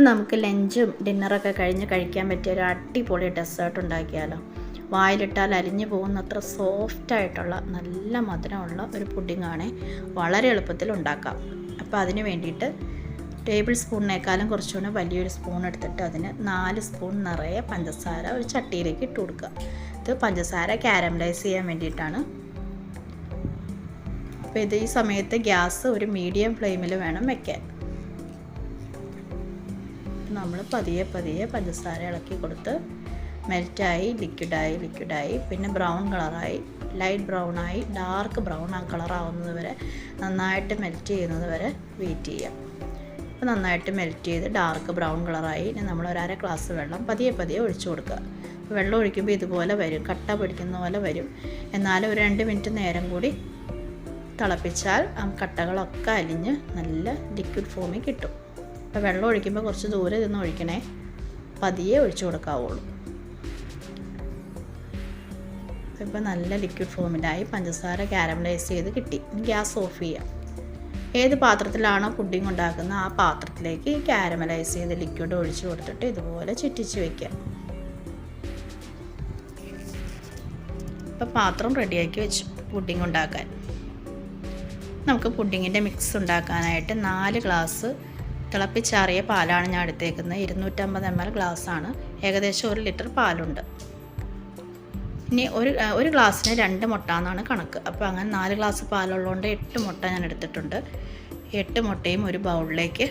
നമുക്ക് ലഞ്ചും ഡിന്നറൊക്കെ കഴിഞ്ഞ് കഴിക്കാൻ പറ്റിയ ഒരു അടിപൊളി ഡെസേർട്ട് ഉണ്ടാക്കിയാലോ. വായിലിട്ടാൽ അലിഞ്ഞു പോകുന്നത്ര സോഫ്റ്റ് ആയിട്ടുള്ള നല്ല മധുരമുള്ള ഒരു പുഡിങ്ങാണ് വളരെ എളുപ്പത്തിൽ ഉണ്ടാക്കാം. അപ്പോൾ അതിന് വേണ്ടിയിട്ട് ടേബിൾ സ്പൂണിനേക്കാളും കുറച്ചുകൂടെ വലിയൊരു സ്പൂൺ എടുത്തിട്ട് അതിന് നാല് സ്പൂൺ നിറയെ പഞ്ചസാര ഒരു ചട്ടിയിലേക്ക് ഇട്ട് കൊടുക്കുക. ഇത് പഞ്ചസാര ക്യാരമലൈസ് ചെയ്യാൻ വേണ്ടിയിട്ടാണ്. അപ്പോൾ ഇത് ഈ സമയത്ത് ഗ്യാസ് ഒരു മീഡിയം ഫ്ലെയിമിൽ വേണം വെക്കാൻ. നമ്മൾ പതിയെ പതിയെ പഞ്ചസാര ഇളക്കി കൊടുത്ത് മെൽറ്റായി ലിക്വിഡായി ലിക്വിഡായി പിന്നെ ബ്രൗൺ കളറായി ലൈറ്റ് ബ്രൗൺ ആയി ഡാർക്ക് ബ്രൗൺ ആ കളറാവുന്നത് വരെ നന്നായിട്ട് മെൽറ്റ് ചെയ്യുന്നത് വരെ വെയിറ്റ് ചെയ്യാം. അപ്പോൾ നന്നായിട്ട് മെൽറ്റ് ചെയ്ത് ഡാർക്ക് ബ്രൗൺ കളറായി ഇനി നമ്മൾ ഒരു അര ഗ്ലാസ് വെള്ളം പതിയെ പതിയെ ഒഴിച്ചു കൊടുക്കുക. വെള്ളം ഒഴിക്കുമ്പോൾ ഇതുപോലെ വരും കട്ട പിടിക്കുന്ന പോലെ വരും. എന്നാലും ഒരു രണ്ട് മിനിറ്റ് നേരം കൂടി തിളപ്പിച്ചാൽ ആ കട്ടകളൊക്കെ അലിഞ്ഞ് നല്ല ലിക്വിഡ് ഫോമിൽ കിട്ടും. അപ്പോൾ വെള്ളം ഒഴിക്കുമ്പോൾ കുറച്ച് ദൂരെ നിന്ന് ഒഴിക്കണേ. പതിയെ ഒഴിച്ചു കൊടുക്കാവുള്ളൂ. ഇപ്പോൾ നല്ല ലിക്വിഡ് ഫോമിലായി പഞ്ചസാര കാരമലൈസ് ചെയ്ത് കിട്ടി. ഗ്യാസ് ഓഫ് ചെയ്യാം. ഏത് പാത്രത്തിലാണോ പുഡിംഗ് ഉണ്ടാക്കുന്നത് ആ പാത്രത്തിലേക്ക് ഈ കാരമലൈസ് ചെയ്ത് ലിക്വിഡ് ഒഴിച്ചു കൊടുത്തിട്ട് ഇതുപോലെ ചുറ്റിച്ച് വയ്ക്കാം ഇപ്പോൾ പാത്രം റെഡിയാക്കി വെച്ചു പുഡിംഗ് ഉണ്ടാക്കാൻ. നമുക്ക് പുഡിങ്ങിന്റെ മിക്സ് ഉണ്ടാക്കാനായിട്ട് നാല് ഗ്ലാസ് തിളപ്പിച്ചാറിയ പാലാണ് ഞാൻ എടുത്തേക്കുന്നത്. ഇരുന്നൂറ്റമ്പത് എം എൽ ഗ്ലാസ്സാണ് ഏകദേശം ഒരു ലിറ്റർ പാലുണ്ട്. ഇനി ഒരു ഒരു ഗ്ലാസ്സിന് രണ്ട് മുട്ട എന്നാണ് കണക്ക്. അപ്പോൾ അങ്ങനെ നാല് ഗ്ലാസ് പാലുള്ളതുകൊണ്ട് എട്ട് മുട്ട ഞാൻ എടുത്തിട്ടുണ്ട്. എട്ട് മുട്ടയും ഒരു ബൗളിലേക്ക്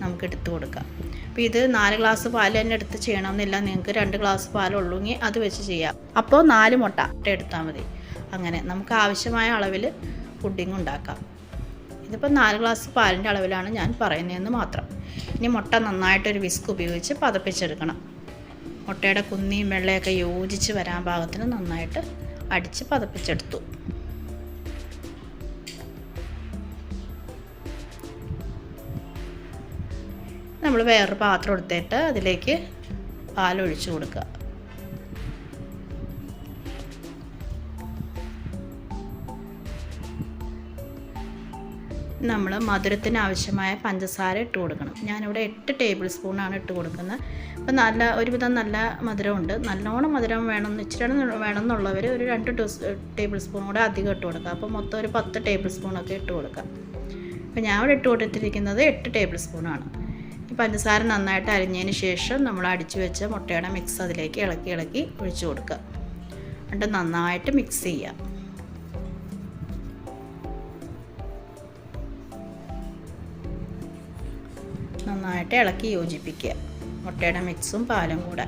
നമുക്ക് എടുത്തു കൊടുക്കാം. അപ്പോൾ ഇത് നാല് ഗ്ലാസ് പാൽ തന്നെ എടുത്ത് ചെയ്യണമെന്നില്ല. നിങ്ങൾക്ക് രണ്ട് ഗ്ലാസ് പാലുള്ളൂങ്കിൽ അത് വെച്ച് ചെയ്യാം. അപ്പോൾ നാല് മുട്ട എടുത്താൽ മതി. അങ്ങനെ നമുക്ക് ആവശ്യമായ അളവിൽ പുഡിംഗ് ഉണ്ടാക്കാം. ഇതിപ്പോൾ നാല് ഗ്ലാസ് പാലിന്റെ അളവിലാണ് ഞാൻ പറയുന്നതെന്ന് മാത്രം. ഇനി മുട്ട നന്നായിട്ടൊരു വിസ്ക് ഉപയോഗിച്ച് പതപ്പിച്ചെടുക്കണം. മുട്ടയുടെ കുന്നിയും വെള്ളയൊക്കെ യോജിച്ച് വരാൻ പാകത്തിന് നന്നായിട്ട് അടിച്ച് പതപ്പിച്ചെടുത്തു. നമ്മൾ വേറൊരു പാത്രം എടുത്തിട്ട് അതിലേക്ക് പാലൊഴിച്ച് കൊടുക്കുക. നമ്മൾ മധുരത്തിന് ആവശ്യമായ പഞ്ചസാര ഇട്ട് കൊടുക്കണം. ഞാനിവിടെ എട്ട് ടേബിൾ സ്പൂണാണ് ഇട്ട് കൊടുക്കുന്നത്. അപ്പോൾ നല്ല ഒരുവിധം നല്ല മധുരമുണ്ട്. നല്ലോണം മധുരം വേണം ഇച്ചിരി വേണം എന്നുള്ളവർ ഒരു രണ്ട് ടേബിൾ സ്പൂൺ കൂടെ അധികം ഇട്ട് കൊടുക്കുക അപ്പോൾ മൊത്തം ഒരു പത്ത് ടേബിൾ സ്പൂണൊക്കെ ഇട്ട് കൊടുക്കാം. അപ്പോൾ ഞാൻ ഇവിടെ ഇട്ട് കൊടുത്തിരിക്കുന്നത് എട്ട് ടേബിൾ സ്പൂണാണ് ഈ പഞ്ചസാര നന്നായിട്ട് അരിഞ്ഞതിന് ശേഷം നമ്മൾ അടിച്ചു വെച്ച മുട്ടയുടെ മിക്സ് അതിലേക്ക് ഇളക്കി ഇളക്കി ഒഴിച്ചു കൊടുക്കുക. എന്നിട്ട് നന്നായിട്ട് മിക്സ് ചെയ്യുക. നന്നായിട്ട് ഇളക്കി യോജിപ്പിക്കുക. മുട്ടയുടെ മിക്സും പാലും കൂടെ.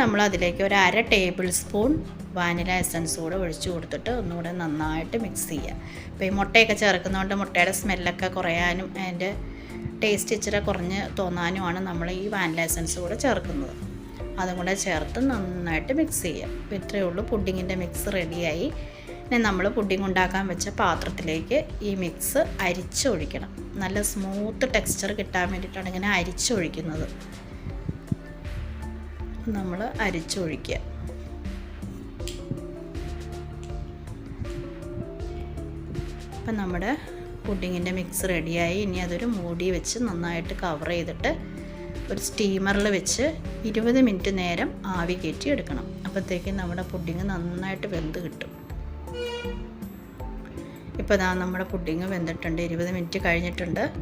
നമ്മൾ അതിലേക്ക് ഒരു അര ടേബിൾ സ്പൂൺ വാനില എസൻസ് കൂടെ ഒഴിച്ചു കൊടുത്തിട്ട് ഒന്നുകൂടെ നന്നായിട്ട് മിക്സ് ചെയ്യുക. അപ്പോൾ ഈ മുട്ടയൊക്കെ ചേർക്കുന്നതുകൊണ്ട് മുട്ടയുടെ സ്മെല്ലൊക്കെ കുറയാനും അതിന്റെ ടേസ്റ്റ് ഇച്ചിരി കുറഞ്ഞ് തോന്നാനുമാണ് നമ്മൾ ഈ വാനില എസൻസ് കൂടെ ചേർക്കുന്നത്. അതും കൂടെ ചേർത്ത് നന്നായിട്ട് മിക്സ് ചെയ്യുക. ഇത്രയേ ഉള്ളൂ. പുഡിങ്ങിന്റെ മിക്സ് റെഡിയായി ഇനി നമ്മൾ പുഡിംഗ് ഉണ്ടാക്കാൻ വെച്ച പാത്രത്തിലേക്ക് ഈ മിക്സ് അരിച്ചൊഴിക്കണം. നല്ല സ്മൂത്ത് ടെക്സ്ചർ കിട്ടാൻ വേണ്ടിയിട്ടാണ് ഇങ്ങനെ അരിച്ചൊഴിക്കുന്നത്. നമ്മൾ അരിച്ചൊഴിക്കുക. അപ്പം നമ്മുടെ പുഡിങ്ങിന്റെ മിക്സ് റെഡിയായി. ഇനി അതൊരു മൂടി വെച്ച് നന്നായിട്ട് കവർ ചെയ്തിട്ട് ഒരു സ്റ്റീമറിൽ വെച്ച് ഇരുപത് മിനിറ്റ് നേരം ആവി കയറ്റി എടുക്കണം അപ്പോഴത്തേക്കും നമ്മുടെ പുഡിങ് നന്നായിട്ട് വെന്ത് കിട്ടും. ഇപ്പോൾ ഇതാ നമ്മുടെ പുഡിങ് വെന്തിട്ടുണ്ട്. ഇരുപത് മിനിറ്റ് കഴിഞ്ഞിട്ടുണ്ട്.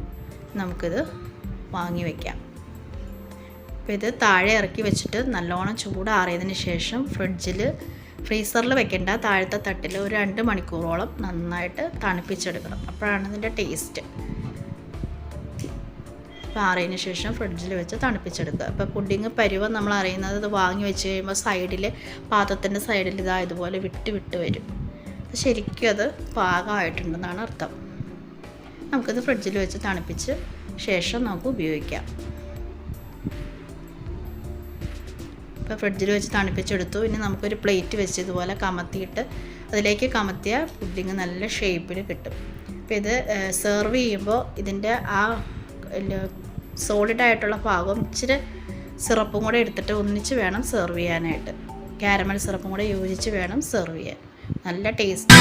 നമുക്കിത് വാങ്ങി വയ്ക്കാം അപ്പോൾ ഇത് താഴെ ഇറക്കി വെച്ചിട്ട് നല്ലോണം ചൂടാറിയതിന് ശേഷം ഫ്രിഡ്ജിൽ ഫ്രീസറിൽ വെക്കേണ്ട. താഴത്തെ തട്ടിൽ ഒരു രണ്ട് മണിക്കൂറോളം നന്നായിട്ട് തണുപ്പിച്ചെടുക്കണം. അപ്പോഴാണ് ഇതിന്റെ ടേസ്റ്റ് അപ്പോൾ ആറിയതിന് ശേഷം ഫ്രിഡ്ജിൽ വെച്ച് തണുപ്പിച്ചെടുക്കുക. അപ്പോൾ പുഡിങ് പരുവം നമ്മൾ അറിയുന്നത് ഇത് വാങ്ങി വെച്ച് കഴിയുമ്പോൾ സൈഡിൽ പാത്രത്തിന്റെ സൈഡിൽ ഇതായതുപോലെ വിട്ട് വിട്ട് വരും. ശരിക്കും അത് പാകമായിട്ടുണ്ടെന്നാണ് അർത്ഥം. നമുക്കിത് ഫ്രിഡ്ജിൽ വെച്ച് തണുപ്പിച്ച് ശേഷം നമുക്ക് ഉപയോഗിക്കാം. ഇപ്പോൾ ഫ്രിഡ്ജിൽ വെച്ച് തണുപ്പിച്ചെടുത്തു. ഇനി നമുക്കൊരു പ്ലേറ്റ് വെച്ച് ഇതുപോലെ കമത്തിയിട്ട് അതിലേക്ക് കമത്തിയ പുഡിങ് നല്ല ഷേപ്പിൽ കിട്ടും. അപ്പോൾ ഇത് സെർവ് ചെയ്യുമ്പോൾ ഇതിന്റെ ആ സോളിഡ് ആയിട്ടുള്ള ഭാഗം ഇച്ചിരി സിറപ്പും കൂടെ എടുത്തിട്ട് ഒന്നിച്ച് വേണം സെർവ് ചെയ്യാനായിട്ട്. ക്യാരമൽ സിറപ്പും കൂടെ യോജിച്ച് വേണം സെർവ് ചെയ്യാൻ. നല്ല ടേസ്റ്റ്